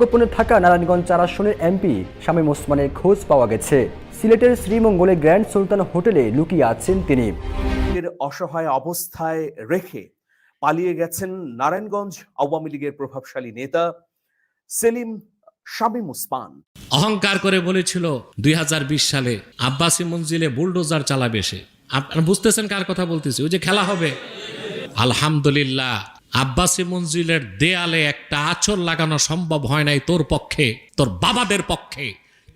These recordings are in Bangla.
গোপনে থাকা নারায়ণগঞ্জ চার আসনের এমপি শামীম ওসমানের খোঁজ পাওয়া গেছে। সিলেটের শ্রীমঙ্গলে গ্র্যান্ড সুলতান হোটেলে লুকিয়ে আছেন তিনি। অসহায় অবস্থায় রেখে পালিয়ে গেছেন নারায়ণগঞ্জ আওয়ামী লীগের প্রভাবশালী নেতা সেলিম শামীম ওসমান। অহংকার করে বলেছিল দুই হাজার বিশ সালে আব্বাসি মঞ্জিলে বুলডোজার চালাবে সে। আপনারা বুঝতেছেন কার কথা বলতেছি? ওই যে খেলা হবে। আলহামদুলিল্লাহ আব্বাসি মঞ্জিলের দেয়ালে একটা আচর লাগানো সম্ভব হয় নাই তোর পক্ষে তোর বাবাদের পক্ষে।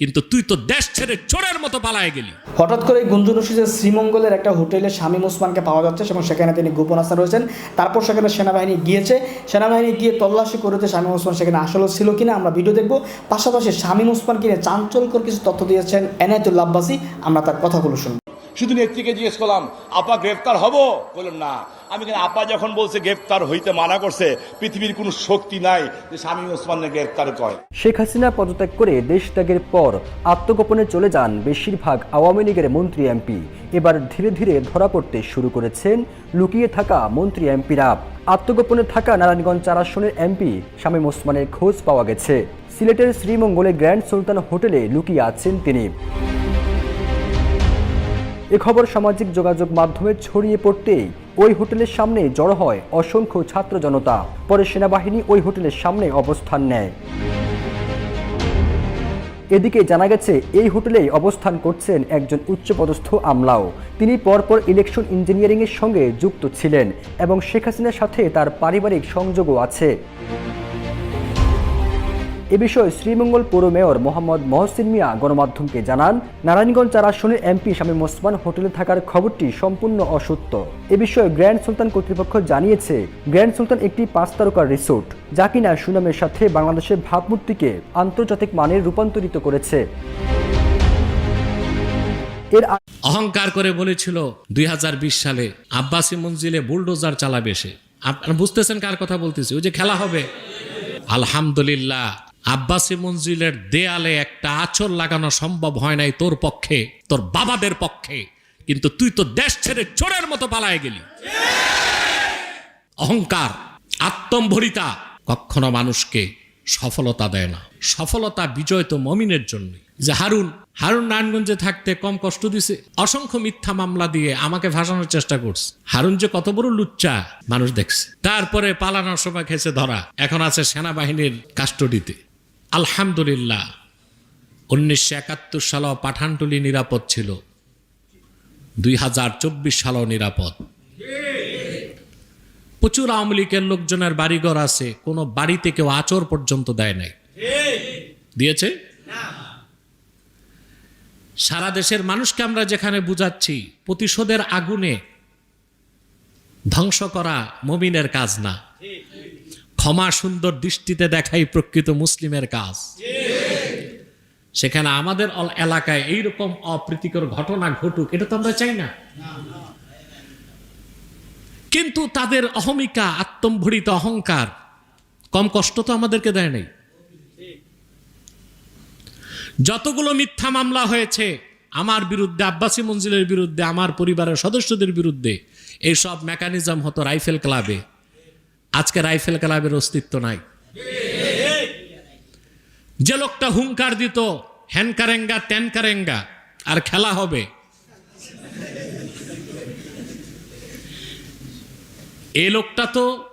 কিন্তু তুই তো দেশ ছেড়ে চোরের মতো পালায় গেলি। হঠাৎ করে গুঞ্জন রশিদের শ্রীমঙ্গলের একটা হোটেলে শামীম ওসমানকে পাওয়া যাচ্ছে এবং সেখানে তিনি গোপন আস্থা রয়েছেন। তারপর সেখানে সেনাবাহিনী গিয়েছে। সেনাবাহিনী গিয়ে তল্লাশি করেছে শামীম ওসমান সেখানে আসলে ছিল কিনা আমরা ভিডিও দেখব। পাশাপাশি শামীম ওসমান কিনে চাঞ্চল্যকর কিছু তথ্য দিয়েছেন এনায়তুল্লা আব্বাসী আমরা তার কথাগুলো শুনব। শুধু নেত্রীকে জিজ্ঞেস করলাম আপা গ্রেফতার হব? বললাম না। আমি কেন আপা যখন বলছে গ্রেফতার হইতে মানা করছে, পৃথিবীর কোনো শক্তি নাই যে স্বামী ওসমানকে গ্রেফতার করে। শেখ হাসিনা পদত্যাগ করে দেশ ত্যাগের পর আত্মগোপনে চলে যান বেশিরভাগ আওয়ামী লীগের মন্ত্রী এমপি। এবার ধীরে ধীরে ধরা পড়তে শুরু করেছেন লুকিয়ে থাকা মন্ত্রী এমপিরা। আত্মগোপনে থাকা নারায়ণগঞ্জ চার আসনের এমপি শামীম ওসমানের খোঁজ পাওয়া গেছে। সিলেটের শ্রীমঙ্গলে গ্র্যান্ড সুলতান হোটেলে লুকিয়ে আছেন তিনি। এ খবর সামাজিক যোগাযোগ মাধ্যমে ছড়িয়ে পড়তেই ওই হোটেলের সামনে জড়ো হয় অসংখ্য ছাত্র জনতা। পরে সেনাবাহিনী ওই হোটেলের সামনে অবস্থান নেয়। এদিকে জানা গেছে, এই হোটেলেই অবস্থান করছেন একজন উচ্চপদস্থ আমলাও। তিনি পরপর ইলেকশন ইঞ্জিনিয়ারিংয়ের সঙ্গে যুক্ত ছিলেন এবং শেখ হাসিনার সাথে তার পারিবারিক সংযোগও আছে। এ বিষয়ে শ্রীমঙ্গল পৌর মেয়র মোহাম্মদ মহসিন মিয়া গণমাধ্যমকে জানান, নারায়ণগঞ্জ চার আসনের এমপি শামীম ওসমান হোটেলে থাকার খবরটি সম্পূর্ণ অসত্য। এ বিষয়ে গ্র্যান্ড সুলতান কর্তৃপক্ষ জানিয়েছে, গ্র্যান্ড সুলতান একটি পাঁচ তারকার রিসোর্ট, যা কিনা সুনামের সাথে বাংলাদেশের ভাবমূর্তিকে আন্তর্জাতিক মানে রূপান্তরিত করেছে। এর অহংকার করে বলেছিল, দুই হাজার বিশ সালে আব্বাসি মঞ্জিলে বুলডোজার চালাবে সে। আপনারা বুঝতেছেন কার কথা বলতেছি? ওই যে খেলা হবে। আলহামদুলিল্লাহ। আব্বাসি মঞ্জিলের দেয়ালে একটা আচর লাগানো সম্ভব হয় নাই তোর পক্ষে, তোর বাবাদের পক্ষে। কিন্তু তুই তো দেশ ছেড়ে চোরের মতো পালায় গেলি। অহংকার, আত্মম্ভরিতা কখনো মানুষকে সফলতা দেয় না। সফলতা বিজয় তো মমিনের জন্য। যে হারুন হারুন নারায়ণগঞ্জে থাকতে কম কষ্ট দিছে। অসংখ্য মিথ্যা মামলা দিয়ে আমাকে ভাসানোর চেষ্টা করছে। হারুন যে কত বড় লুচ্চা মানুষ দেখছে। তারপরে পালানোর সময় খেয়েছে ধরা। এখন আছে সেনাবাহিনীর কাস্টডিতে। আলহামদুলিল্লাহ, উনিশশো একাত্তর সালও পাঠানটুলি নিরাপদ ছিল। দুই হাজার চব্বিশ সালও নিরাপদ। প্রচুর আওয়ামী লীগের লোকজনের বাড়িঘর আছে, কোনো বাড়িতে কেউ আচর পর্যন্ত দেয় নাই। দিয়েছে? সারা দেশের মানুষকে আমরা যেখানে বুঝাচ্ছি, প্রতিশোধের আগুনে ধ্বংস করা মমিনের কাজ না। ক্ষমা সুন্দর দৃষ্টিতে দেখাই প্রকৃত মুসলিমের কাজ। সেখানে আমাদের এলাকায় এইরকম অপ্রীতিকর ঘটনা ঘটুক, এটা তো আমরা চাই না। কিন্তু তাদের অহমিকা, আত্মম্ভরিত অহংকার, কম কষ্ট তো আমাদেরকে দেয় নাই। যতগুলো মিথ্যা মামলা হয়েছে, আমার বিরুদ্ধে, আব্বাসী মঞ্জিলের বিরুদ্ধে, আমার পরিবারের সদস্যদের বিরুদ্ধে এইসব মেকানিজম হতো রাইফেল ক্লাবে। আজকে রাইফেল ক্লাবের অস্তিত্ব নাই। যে লোকটা হুঙ্কার দিত হ্যান কারেঙ্গা ত্যান কারেঙ্গা আর খেলা হবে। এ লোকটা তো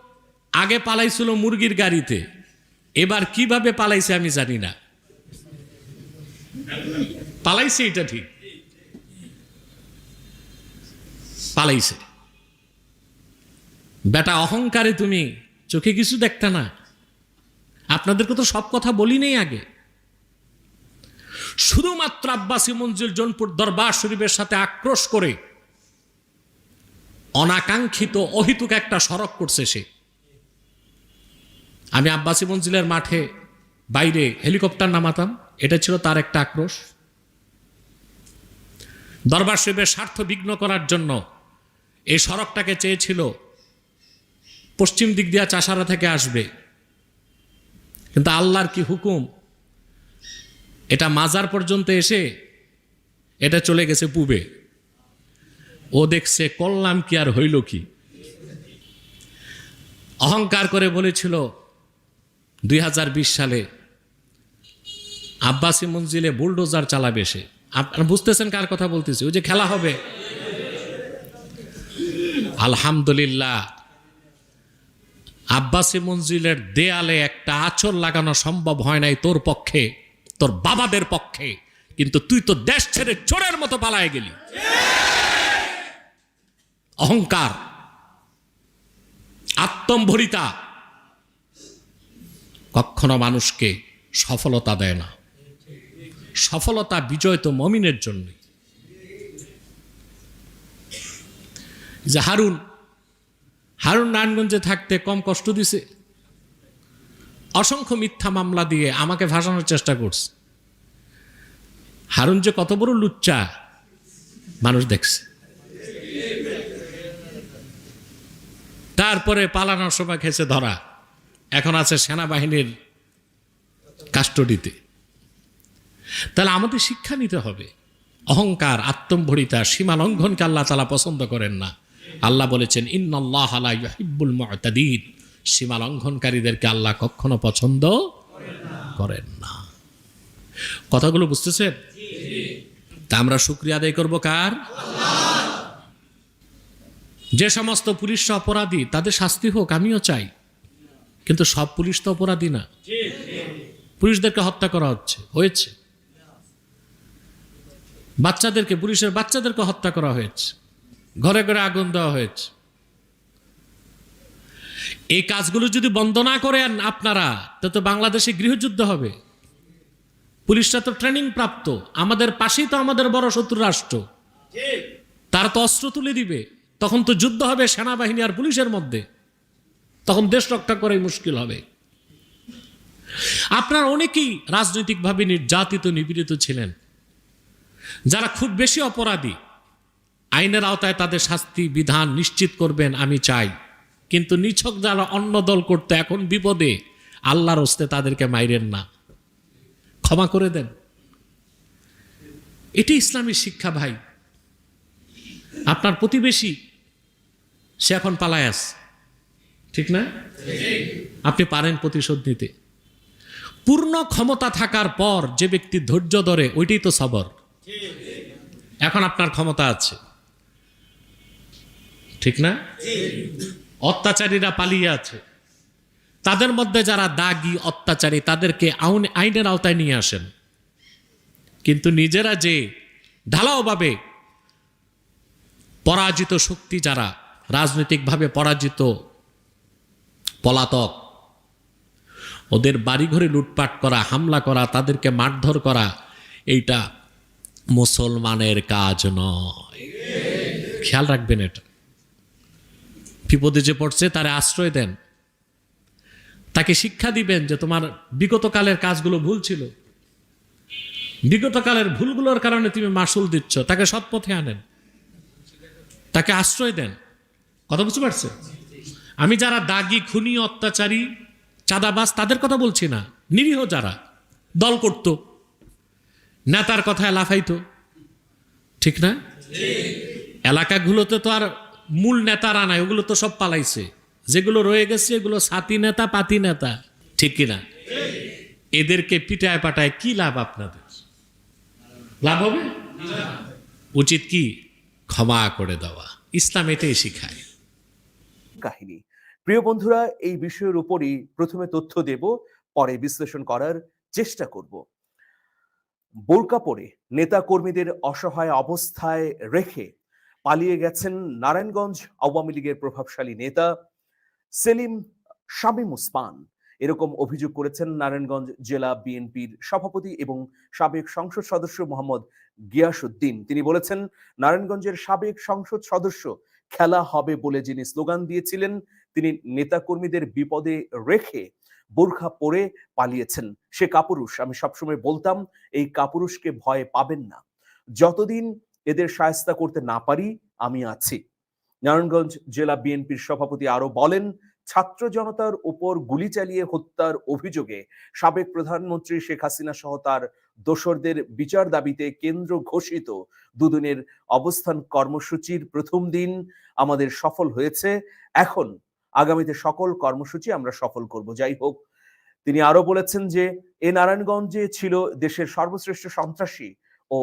আগে পালাইছিল মুরগির গাড়িতে। এবার কীভাবে পালাইছে আমি জানি না। পালাইছে এটা ঠিক। পালাইছে। বেটা অহংকারে তুমি চোখে কিছু দেখতে না। আপনাদেরকে তো সব কথা বলি নেই আগে। শুধুমাত্র আব্বাসী মঞ্জিল জনপুর দরবার শরীফের সাথে আক্রোশ করে অনাকাঙ্ক্ষিত অহিতুক একটা সড়ক করছে সে। আমি আব্বাসী মঞ্জিলের মাঠে বাইরে হেলিকপ্টার নামাতাম, এটা ছিল তার একটা আক্রোশ। দরবার শরীফের স্বার্থ বিঘ্ন করার জন্য এই সড়কটাকে চেয়েছিল পশ্চিম দিক দিয়া চাষারা থেকে আসবে। কিন্তু আল্লাহর কি হুকুম? এটা মাজার পর্যন্ত এসে এটা চলে গেছে পূবে। ও দেখছে করলাম কি আর হইল কি? অহংকার করে বলেছিল, দুই হাজার বিশ সালে আব্বাসি মঞ্জিলে বুলডোজার চালাবে সে। আপনারা বুঝতেছেন কার কথা বলতেছি? ওই যে খেলা হবে। আলহামদুলিল্লাহ আব্বাসি মঞ্জিলের দেয়ালে একটা আচর লাগানো সম্ভব হয় নাই তোর পক্ষে, তোর বাবাদের পক্ষে। কিন্তু তুই তো দেশ ছেড়ে চোরের মতো পালায় গেলি। অহংকার, আত্মম্ভরিতা কখনো মানুষকে সফলতা দেয় না। সফলতা বিজয় তো মমিনের জন্য যে হারুন হারুন নারায়ণগঞ্জে থাকতে কম কষ্ট দিছে। অসংখ্য মিথ্যা মামলা দিয়ে আমাকে ভাসানোর চেষ্টা করছে। হারুন যে কত বড় লুচ্চা, মানুষ দেখছে। তারপরে পালানোর সময় খেয়েছে ধরা। এখন আছে সেনাবাহিনীর কাস্টডিতে। তাহলে আমাদের শিক্ষা নিতে হবে। অহংকার, আত্মম্ভরিতা, সীমা লঙ্ঘনকে আল্লাহ তালা পছন্দ করেন না। আল্লাহ বলেছেন ইন্নআল্লাহ হিব্বুল মুতাদিন। সীমা লঙ্ঘনকারীদেরকে আল্লাহ কখনো পছন্দ করেন না। কথাগুলো বুঝতেছেন? তা আমরা শুক্রিয়া আদায় করব কার? যে সমস্ত পুলিশ অপরাধী, তাদের শাস্তি হোক, আমিও চাই। কিন্তু সব পুলিশ তো অপরাধী না। পুলিশদেরকে হত্যা করা হচ্ছে, হয়েছে। বাচ্চাদেরকে পুলিশের বাচ্চাদেরকে হত্যা করা হয়েছে। ঘরে ঘরে আগুন দেওয়া হয়েছে। এই কাজগুলো যদি বন্ধ না করেন আপনারা, তো তো বাংলাদেশে গৃহযুদ্ধ হবে। পুলিশরা তো ট্রেনিং প্রাপ্ত। আমাদের পাশেই তো আমাদের বড় শত্রু রাষ্ট্র। তারা তো অস্ত্র তুলে দিবে। তখন তো যুদ্ধ হবে সেনাবাহিনী আর পুলিশের মধ্যে। তখন দেশ রক্ষা করাই মুশকিল হবে। আপনার অনেকেই রাজনৈতিকভাবে নির্যাতিত, নিপীড়িত ছিলেন। যারা খুব বেশি অপরাধী আইনের আওতায় তাদের শাস্তি বিধান নিশ্চিত করবেন আমি চাই। কিন্তু নিছক যারা অন্য দল করতে, এখন বিপদে আল্লাহর হস্তে তাদেরকে মাইরেন না। ক্ষমা করে দেন। এটি ইসলামী শিক্ষা ভাই। আপনার প্রতিবেশী, সে এখন পালায় আস ঠিক না? আপনি পারেন প্রতিশোধ নিতে। পূর্ণ ক্ষমতা থাকার পর যে ব্যক্তি ধৈর্য ধরে, ওইটাই তো সবর। এখন আপনার ক্ষমতা আছে। ঠিক না? অত্যাচারীরা পালিয়ে আছে। তাদের মধ্যে যারা দাগি, অত্যাচারী, তাদেরকে আইনের আওতায় নিয়ে আসেন। কিন্তু নিজেরা যে ঢালাওভাবে পরাজিত শক্তি যারা, রাজনৈতিকভাবে পরাজিত পলাতক, ওদের বাড়িঘরে লুটপাট করা, হামলা করা, তাদেরকে মারধর করা, এইটা মুসলমানের কাজ নয়। খেয়াল রাখবেন এটা। বিপদে যে পড়ছে তারে আশ্রয় দেন। তাকে শিক্ষা দিবেন যে তোমার বিগত কালের কাজগুলো ভুল ছিল। বিগত কালের ভুলগুলোর কারণে তুমি মাসুল দিচ্ছ তাকে সৎ পথে আনেন। তাকে আশ্রয় দেন। কথা বুঝতে পারছে আমি যারা দাগি খুনি অত্যাচারী চাঁদাবাস তাদের কথা বলছি না। নিরীহ যারা দল করত নেতার কথায় লাফাইতো। ঠিক না? এলাকাগুলোতে তো আর মূল নেতারা নাই ওগুলো তো সব পালাইছে। যেগুলো রয়ে গেছে, এগুলো সাতি নেতা, পাতি নেতা। ঠিক কিনা? এদেরকে পিটায় পাটায় কি লাভ আপনাদের? লাভ হবে? উচিত কি? ক্ষমা করে দেওয়া। ইসলাম এটাই শিখায়। কাহিনী। প্রিয় বন্ধুরা, এই বিষয়ের উপরই প্রথমে তথ্য দেব, পরে বিশ্লেষণ করার চেষ্টা করব। বোরকা পরে নেতা কর্মীদের অসহায় অবস্থায় রেখে পালিয়ে গেছেন নারায়ণগঞ্জ আওয়ামী লীগের প্রভাবশালী নেতা সেলিম শামীম উসমান এরকম অভিযোগ করেছেন নারায়ণগঞ্জ জেলা বিএনপির সভাপতি এবং সাবেক সংসদ সদস্য মোহাম্মদ গিয়াসুদ্দিন তিনি বলেছেন, নারায়ণগঞ্জের সাবেক সংসদ সদস্য খেলা হবে বলে যিনি স্লোগান দিয়েছিলেন, তিনি নেতাকর্মীদের বিপদে রেখে বোরখা পরে পালিয়েছেন। সে কাপুরুষ। আমি সবসময় বলতাম, এই কাপুরুষকে ভয় পাবেন না। যতদিন এদের সায়স্তা করতে না পারি, আমি আছি। নারায়ণগঞ্জ জেলা বিএনপির সভাপতি আরও বলেন, ছাত্র জনতার উপর গুলি চালিয়ে হত্যার অভিযোগে সাবেক প্রধানমন্ত্রী শেখ হাসিনা সহ তার দোসরদের বিচার দাবিতে কেন্দ্র ঘোষিত দুদিনের অবস্থান কর্মসূচির প্রথম দিন আমাদের সফল হয়েছে। এখন আগামীতে সকল কর্মসূচি আমরা সফল করব। যাই হোক, তিনি আরও বলেছেন যে, এ নারায়ণগঞ্জে ছিল দেশের সর্বশ্রেষ্ঠ সন্ত্রাসী ও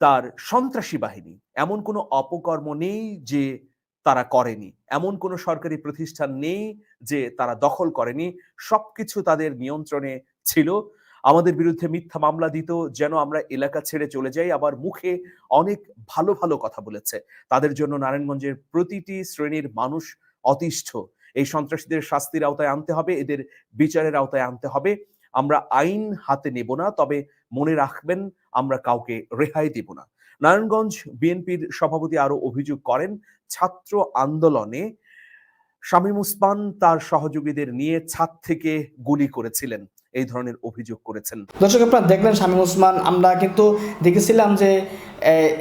তার সন্ত্রাসী বাহিনী। এমন কোনো অপকর্ম নেই যে তারা করেনি। এমন কোনো সরকারি প্রতিষ্ঠান নেই যে তারা দখল করেনি। সবকিছু তাদের নিয়ন্ত্রণে ছিল। আমাদের বিরুদ্ধে মিথ্যা মামলা দিত, যেন আমরা এলাকা ছেড়ে চলে যাই। আবার মুখে অনেক ভালো ভালো কথা বলেছে। তাদের জন্য নারায়ণগঞ্জের প্রতিটি শ্রেণির মানুষ অতিষ্ঠ। এই সন্ত্রাসীদের শাস্তির আওতায় আনতে হবে, এদের বিচারের আওতায় আনতে হবে। আমরা আইন হাতে নেব না, তবে মনে রাখবেন, আমরা কাউকে রেহাই দেব না। নারায়ণগঞ্জ বিএনপির সভাপতি আরও অভিযোগ করেন, ছাত্র আন্দোলনে শামীম উসমান তার সহযোগীদের নিয়ে ছাদ থেকে গুলি করেছিলেন। এই ধরনের অভিযোগ করেছেন। দর্শক, আপনারা দেখলেন শামীম ওসমান আমরা কিন্তু দেখেছিলাম যে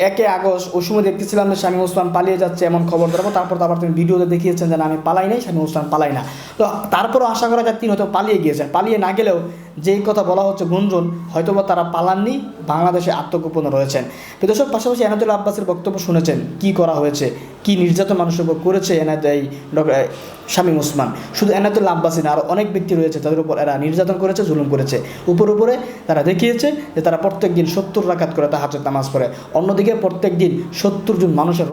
একে আগস্ট ওই সময় দেখতেছিলাম যে শামীম ওসমান পালিয়ে যাচ্ছে এমন খবর দেবো তারপর তো আবার তিনি ভিডিওতে দেখিয়েছেন যে না, আমি পালাই নাই, শামীম ওসমান পালাই না। তো তারপরও আশা করা যায় তিনি হয়তো পালিয়ে গিয়েছেন। পালিয়ে না গেলেও যেই কথা বলা হচ্ছে গুঞ্জন, হয়তোবা তারা পালাননি, বাংলাদেশে আত্মগোপনে রয়েছেন। তো দর্শক, পাশাপাশি এনাদুল আব্বাসের বক্তব্য শুনেছেন, কি করা হয়েছে, কি নির্যাতন মানুষের উপর করেছে এনাদ এই শামীম ওসমান। শুধু এনাদুল্লাহ আব্বাসী না আরও অনেক ব্যক্তি রয়েছে তাদের উপর এরা নির্যাতন করেছে, জুলুম করেছে। উপর উপরে তারা দেখিয়েছে যে তারা প্রত্যেক দিন সত্তর রাকাত করে তাহাজত নামাজ পড়ে। অন্যদিকে প্রত্যেক দিন সত্তর জন মানুষের